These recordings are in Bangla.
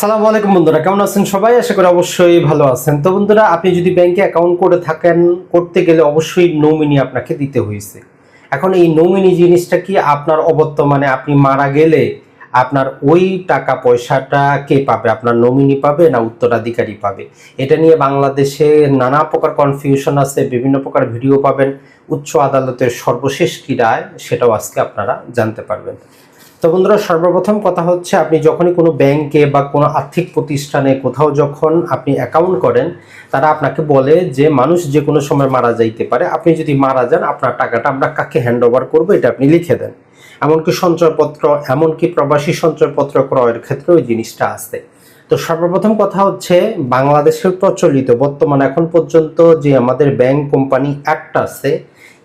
সালামু আলাইকুম বন্ধুরা, কেমন আছেন সবাই? আশা করি অবশ্যই ভালো আছেন। তো বন্ধুরা, আপনি যদি ব্যাংকে অ্যাকাউন্ট করে থাকেন, করতে গেলে অবশ্যই নমিনি আপনাকে দিতে হয়েছে। এখন এই নমিনি জিনিসটা কি? আপনার অবর্তমানে আপনি মারা গেলে আপনার ওই টাকা পয়সাটা কে পাবে? আপনার নমিনি পাবে না উত্তরাধিকারী পাবে? এটা নিয়ে বাংলাদেশে নানা প্রকার কনফিউশন আছে, বিভিন্ন প্রকার ভিডিও পাবেন। উচ্চ আদালতের সর্বশেষ কি রায় সেটাও আজকে আপনারা জানতে পারবেন। তো বন্ধুরা, সর্বপ্রথম কথা হচ্ছে আপনি যখনই কোনো ব্যাংকে বা কোনো আর্থিক প্রতিষ্ঠানে কোথাও যখন আপনি অ্যাকাউন্ট করেন, তারা আপনাকে বলে যে মানুষ যে কোনো সময় মারা যাইতে পারে। আপনি যদি মারা যান, আপনার টাকাটা আমরা কাকে হ্যান্ড ওভার করব এটা আপনি লিখে দেন। এমনকি সঞ্চয়পত্র, এমনকি প্রবাসী সঞ্চয়পত্র ক্রয়ের ক্ষেত্রে ওই জিনিসটা আছে তো সর্বপ্রথম কথা হচ্ছে, বাংলাদেশের প্রচলিত, বর্তমানে, এখন পর্যন্ত যে আমাদের ব্যাংক কোম্পানি অ্যাক্ট আছে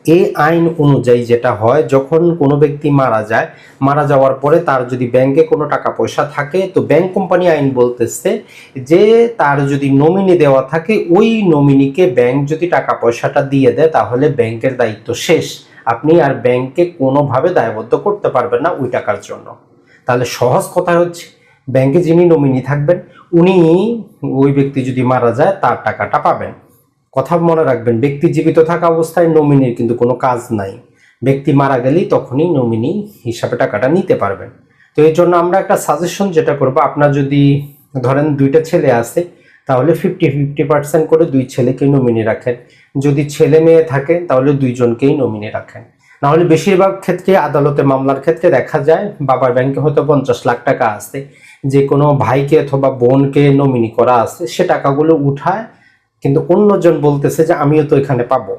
এই আইন অনুযায়ী যেটা হয়, যখন কোনো ব্যক্তি মারা যায়, মারা যাওয়ার পরে তার যদি ব্যাংকে কোনো টাকা পয়সা থাকে, তো ব্যাংক কোম্পানি আইন বলতেছে যে তার যদি নমিনি দেওয়া থাকে, ওই নমিনিকে ব্যাংক যদি টাকা পয়সাটা দিয়ে দেয়, তাহলে ব্যাংকের দায়িত্ব শেষ। আপনি আর ব্যাংকে কোনোভাবে দায়বদ্ধ করতে পারবেন না ওই টাকার জন্য। তাহলে সহজ কথা হচ্ছে ব্যাংকে যিনি নমিনি থাকবেন, উনি ওই ব্যক্তি যদি মারা যায়, তার টাকাটা পাবেন। কথা মনে রাখবেন, ব্যক্তি জীবিত থাকা অবস্থায় নমিনির কিন্তু কোনো কাজ নাই। ব্যক্তি মারা গেলেই তখনই নমিনি হিসাবে টাকাটা নিতে পারবেন। তো এই জন্য আমরা একটা সাজেশন যেটা করব, আপনার যদি ধরেন দুইটা ছেলে আছে, তাহলে ফিফটি ফিফটি পার্সেন্ট করে দুই ছেলেকেই নমিনি রাখেন। যদি ছেলে মেয়ে থাকে, তাহলে দুইজনকেই নমিনি রাখেন। নাহলে বেশিরভাগ ক্ষেত্রে আদালতে মামলার ক্ষেত্রে দেখা যায়, বাবার ব্যাংকে হয়তো পঞ্চাশ লাখ টাকা আছে। যে কোনো ভাইকে অথবা বোনকে নমিনি করা আছে, সে টাকাগুলো উঠায় কিন্তু অন্যজন বলতেছে যে আমিও তো এখানে পাবো।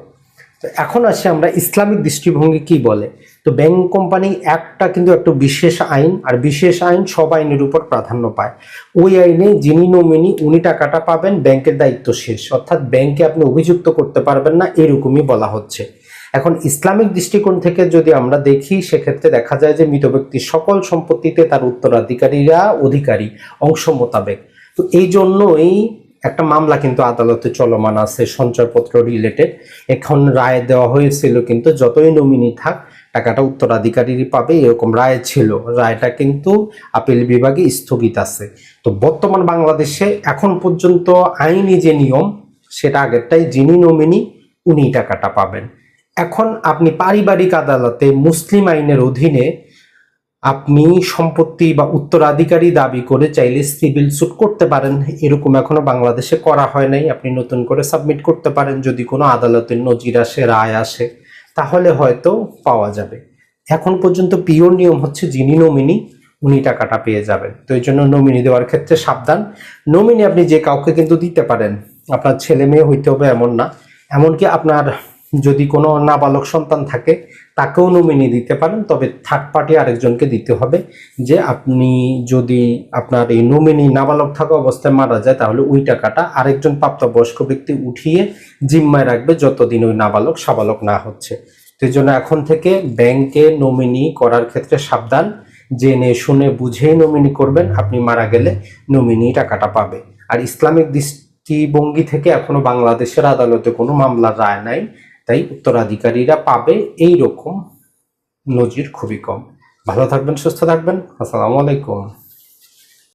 তো এখন আসি আমরা ইসলামিক দৃষ্টিভঙ্গি কি বলে? তো ব্যাংক কোম্পানি একটা কিন্তু একটু বিশেষ আইন, আর বিশেষ আইন সব আইনের উপর প্রাধান্য পায়। ওই আইনে যিনি নমিনি উনি টাকাটা পাবেন, ব্যাংকের দায়িত্ব শেষ। অর্থাৎ ব্যাংকে আপনি অভিযুক্ত করতে পারবেন না, এরকমই বলা হচ্ছে। এখন ইসলামিক দৃষ্টিকোণ থেকে যদি আমরা দেখি, সেক্ষেত্রে দেখা যায় যে মৃত ব্যক্তির সকল সম্পত্তিতে তার উত্তরাধিকারীরা অধিকারী, অংশ মোতাবেক। তো এই জন্যই একটা মামলা কিন্তু আদালতে চলমান আছে সঞ্চয়পত্র রিলেটেড এখন রায় দেওয়া হয়েছিল কিন্তু যতই নমিনি থাক, টাকাটা উত্তরাধিকারী পাবে, এরকম রায় ছিল। রায়টা কিন্তু আপিল বিভাগে স্থগিত আছে। তো বর্তমান বাংলাদেশে এখন পর্যন্ত আইনি যে নিয়ম, সেটা আগেরটাই যিনি নমিনি উনি টাকাটা পাবেন। এখন আপনি পারিবারিক আদালতে মুসলিম আইনের অধীনে আপনি সম্পত্তি বা উত্তরাধিকারী দাবি করে চাইলে সিভিল সুট করতে পারেন। এরকম এখনও বাংলাদেশে করা হয় নাই। আপনি নতুন করে সাবমিট করতে পারেন। যদি কোনো আদালতের নজির আসে, রায় আসে, তাহলে হয়তো পাওয়া যাবে। এখন পর্যন্ত পিওর নিয়ম হচ্ছে যিনি নমিনি উনি টাকাটা পেয়ে যাবেন। তো এই জন্য নমিনি দেওয়ার ক্ষেত্রে সাবধান। নমিনি আপনি যে কাউকে কিন্তু দিতে পারেন। আপনার ছেলে মেয়ে হইতে হবে এমন না। এমনকি আপনার যদি কোনো নাবালক সন্তান থাকে, তাকেও নমিনি দিতে পারেন, তবে থার্ড পার্টি আরেকজনকে দিতে হবে। যে আপনি যদি আপনার এই নমিনি নাবালক থাকা অবস্থায় মারা যায়, তাহলে ওই টাকাটা আরেকজন প্রাপ্তবয়স্ক ব্যক্তি উঠিয়ে জিম্মায় রাখবে যতদিন ওই নাবালক সাবালক না হচ্ছে। তো জন্য এখন থেকে ব্যাংকে নমিনি করার ক্ষেত্রে সাবধান। জেনে শুনে বুঝে নমিনি করবেন, আপনি মারা গেলে নমিনি টাকাটা পাবে। আর ইসলামিক দৃষ্টিভঙ্গি থেকে এখনও বাংলাদেশের আদালতে কোনো মামলার রায় নাই। তাই উত্তরাধিকারীরা পাবে এই রকম নজির খুবই কম। ভালো থাকবেন সুস্থ থাকবেন। আসসালামু আলাইকুম।